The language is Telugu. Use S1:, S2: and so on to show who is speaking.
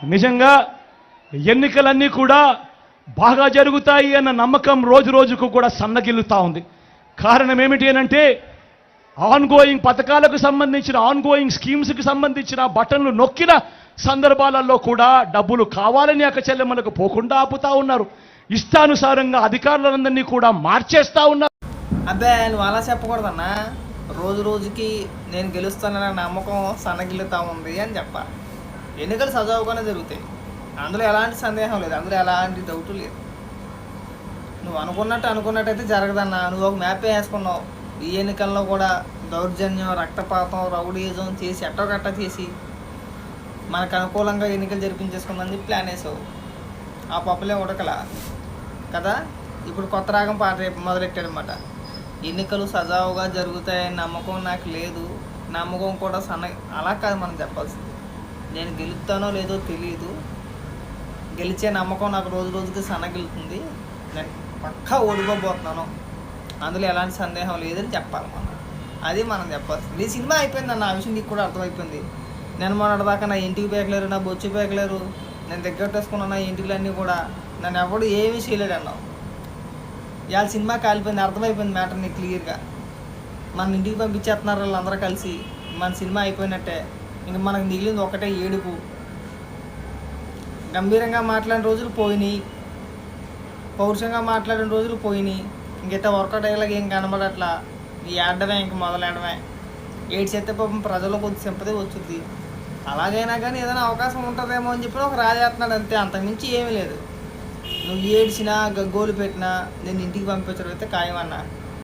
S1: నిజంగా ఎన్నికలన్నీ కూడా బాగా జరుగుతాయి అన్న నమ్మకం రోజు రోజుకు కూడా సన్నగిల్లుతూ ఉంది. కారణం ఏమిటి అనంటే ఆన్గోయింగ్ పథకాలకు సంబంధించిన ఆన్గోయింగ్ స్కీమ్స్కి సంబంధించిన బటన్లు నొక్కిన సందర్భాలలో కూడా డబ్బులు కావాలని అక్క చెల్లెమ్మలకు పోకుండా ఆపుతా ఉన్నారు. ఇష్టానుసారంగా అధికారులందరినీ కూడా మార్చేస్తా ఉన్నారు.
S2: అబ్బే నువ్వు అలా చెప్పకూడదన్నా. రోజు రోజుకి నేను గెలుస్తానన్న నమ్మకం సన్నగిల్లుతా ఉంది అని చెప్పాలి ఎన్నికలు సజావుగానే జరుగుతాయి. అందులో ఎలాంటి సందేహం లేదు. అందులో ఎలాంటి డౌట్ లేదు. నువ్వు అనుకున్నట్టు అనుకున్నట్టయితే జరగదన్నా. నువ్వు ఒక మ్యాప్ వేసుకున్నావు. ఈ ఎన్నికల్లో కూడా దౌర్జన్యం రక్తపాతం రౌడీజం చేసి ఎట్టోకట్ట చేసి మనకు అనుకూలంగా ఎన్నికలు జరిపించేసుకుందని చెప్పి ప్లాన్ వేసావు. ఆ పప్పులే ఉడకల. కదా? ఇప్పుడు కొత్త రాగం పాట రేపు మొదలెట్టాడనమాట. ఎన్నికలు సజావుగా జరుగుతాయని నమ్మకం నాకు లేదు. నమ్మకం కూడా సన్న అలా కాదు మనం చెప్పాల్సింది. నేను గెలుస్తానో లేదో తెలియదు గెలిచే నమ్మకం నాకు రోజు రోజుకి సన్నగిలుతుంది నేను పక్కా ఓడిపోబోతున్నాను. అందులో ఎలాంటి సందేహం లేదని చెప్పాలి మనం. అది మనం చెప్పాల్సింది. ఈ సినిమా అయిపోయింది అన్న ఆ విషయం నీకు కూడా అర్థమైపోయింది. నేను మొన్నటిదాకా నా ఇంటికి పేకలేరు నా బొచ్చు పేకలేరు నేను దగ్గరటేసుకున్న నా ఇంటిలన్నీ కూడా నన్ను ఎవడు ఏమీ చేయలేడు అన్నావు. ఇవాళ సినిమా కాలిపోయింది అర్థమైపోయింది మ్యాటర్ నీకు క్లియర్గా. మన ఇంటికి పంపించేస్తున్నారు వాళ్ళందరూ కలిసి. మన సినిమా అయిపోయినట్టే. ఇంక మనకు మిగిలింది ఒకటే ఏడుపు. గంభీరంగా మాట్లాడిన రోజులు పోయినాయి. పౌరుషంగా మాట్లాడిన రోజులు పోయినాయి. ఇంకైతే వర్కౌట్ అయ్యేలాగా ఏం కనబడట్లా? ఈ ఏడమే ఇంక మొదలెడమే. ఏడు చేస్తే పాపం ప్రజల్లో కొద్ది సింపతి వచ్చుద్ది. అలాగైనా కానీ ఏదైనా అవకాశం ఉంటుందేమో అని చెప్పి ఒక రాజేస్తున్నాడు అంతే. అంతకుమించి ఏమీ లేదు. నువ్వు ఏడ్చినా గగ్గోలు పెట్టినా నేను ఇంటికి పంపించడం అయితే ఖాయమన్నా.